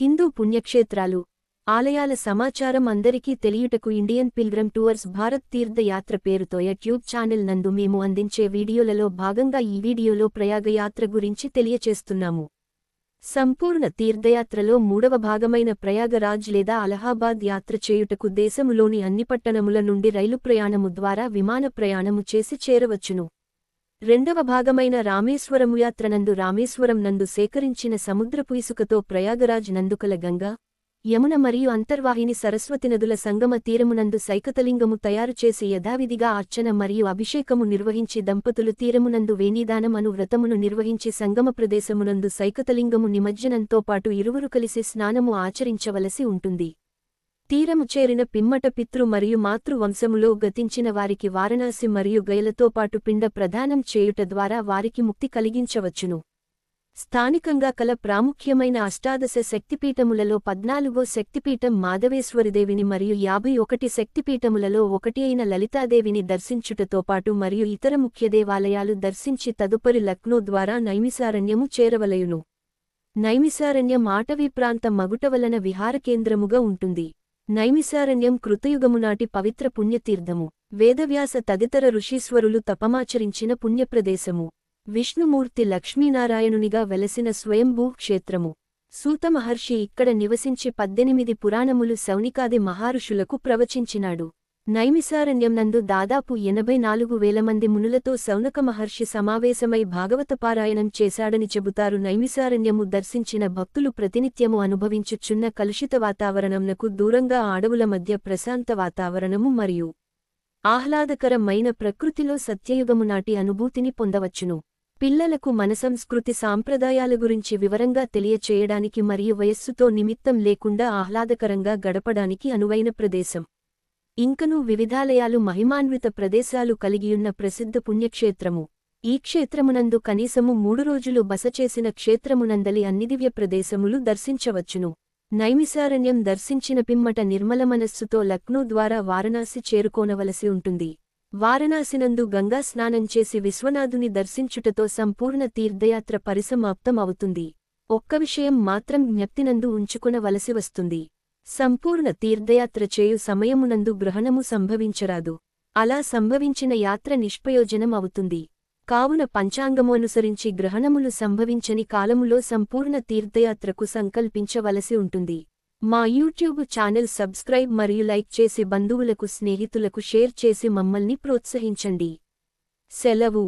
హిందూ పుణ్యక్షేత్రాలు ఆలయాల సమాచారం అందరికీ తెలియుటకు Indian pilgrim tours Bharat Teerthayatra పేరుతో యూట్యూబ్ ఛానల్ నందు మేము అందించే వీడియోలలో భాగంగా ఈ వీడియోలో ప్రయాగయాత్ర గురించి తెలియచేస్తున్నాము. సంపూర్ణ తీర్థయాత్రలో మూడవ భాగమైన ప్రయాగరాజ్ లేదా అలహాబాద్ యాత్ర చేయుటకు దేశములోని అన్ని పట్టణముల నుండి రైలు ప్రయాణము ద్వారా విమాన ప్రయాణము చేసి చేరవచ్చును. రెండవ భాగమైన రామేశ్వరము యాత్రనందు రామేశ్వరం నందు సేకరించిన సముద్రపు ఇసుకతో ప్రయాగరాజ్ నందుకల గంగా యమున మరియు అంతర్వాహిని సరస్వతి నదుల సంగమ తీరమునందు సైకతలింగము తయారు చేసి యథావిధిగా అర్చన మరియు అభిషేకము నిర్వహించి దంపతులు తీరమునందు వేణీదానం అను వ్రతమును నిర్వహించి సంగమ ప్రదేశమునందు సైకతలింగము నిమజ్జనంతో పాటు ఇరువురు కలిసి స్నానము ఆచరించవలసి ఉంటుంది. తీరము చేరిన పిమ్మట పితృ మరియు మాతృ వంశములో గతించిన వారికి వారణాసి మరియు గయలతో పాటు పిండ ప్రదానం చేయుట ద్వారా వారికి ముక్తి కలిగించవచ్చును. స్థానికంగా కల ప్రాముఖ్యమైన అష్టాదశ శక్తిపీఠములలో పద్నాలుగో శక్తిపీఠం మాధవేశ్వరిదేవిని మరియు యాభై ఒకటి శక్తిపీఠములలో ఒకటి అయిన లలితాదేవిని దర్శించుటతో పాటు మరియు ఇతర ముఖ్య దేవాలయాలు దర్శించి తదుపరి లక్నో ద్వారా నైమిసారణ్యము చేరవలయును. నైమిసారణ్యం ఆటవీ ప్రాంత మగుటవలన విహారకేంద్రముగా ఉంటుంది. నైమిసారణ్యం కృతయుగమునాటి పవిత్ర పుణ్యతీర్థము. వేదవ్యాస తదితర ఋషీశ్వరులు తపమాచరించిన పుణ్యప్రదేశము. విష్ణుమూర్తి లక్ష్మీనారాయణునిగా వెలసిన స్వయంభూ క్షేత్రము. సూతమహర్షి ఇక్కడ నివసించి పద్దెనిమిది పురాణములు సౌనికాది మహారుషులకు ప్రవచించినాడు. నైమిసారణ్యం నందు దాదాపు ఎనభై నాలుగు వేల మంది మునులతో సౌనక మహర్షి సమావేశమై భాగవతపారాయణం చేశాడని చెబుతారు. నైమిసారణ్యము దర్శించిన భక్తులు ప్రతినిత్యము అనుభవించుచున్న కలుషిత వాతావరణంనకు దూరంగా అడవుల మధ్య ప్రశాంత వాతావరణము మరియు ఆహ్లాదకరమైన ప్రకృతిలో సత్యయుగము నాటి అనుభూతిని పొందవచ్చును. పిల్లలకు మన సంస్కృతి సాంప్రదాయాల గురించి వివరంగా తెలియచేయడానికి మరియు వయస్సుతో నిమిత్తం లేకుండా ఆహ్లాదకరంగా గడపడానికి అనువైన ప్రదేశం. ఇంకనూ వివిధాలయాలు మహిమాన్విత ప్రదేశాలు కలిగియున్న ప్రసిద్ధ పుణ్యక్షేత్రము. ఈ క్షేత్రమునందు కనీసము మూడు రోజులు బసచేసిన క్షేత్రమునందలి అన్ని దివ్య ప్రదేశములు దర్శించవచ్చును. నైమిసారణ్యం దర్శించిన పిమ్మట నిర్మల మనస్సుతో లక్నో ద్వారా వారణాసి చేరుకోనవలసి ఉంటుంది. వారణాసినందు గంగా స్నానం చేసి విశ్వనాథుని దర్శించుటతో సంపూర్ణ తీర్థయాత్ర పరిసమాప్తం అవుతుంది ఒక్క విషయం మాత్రం జ్ఞప్తినందు ఉంచుకునవలసి వస్తుంది. సంపూర్ణ తీర్థయాత్ర చేయు సమయమునందు గ్రహణము సంభవించరాదు. అలా సంభవించిన యాత్ర నిష్పయోజనం అవుతుంది. కావున పంచాంగము అనుసరించి గ్రహణములు సంభవించని కాలములో సంపూర్ణ తీర్థయాత్రకు సంకల్పించవలసి ఉంటుంది. మా యూట్యూబ్ ఛానల్ సబ్స్క్రైబ్ మరియు లైక్ చేసి బంధువులకు స్నేహితులకు షేర్ చేసి మమ్మల్ని ప్రోత్సహించండి. సెలవు.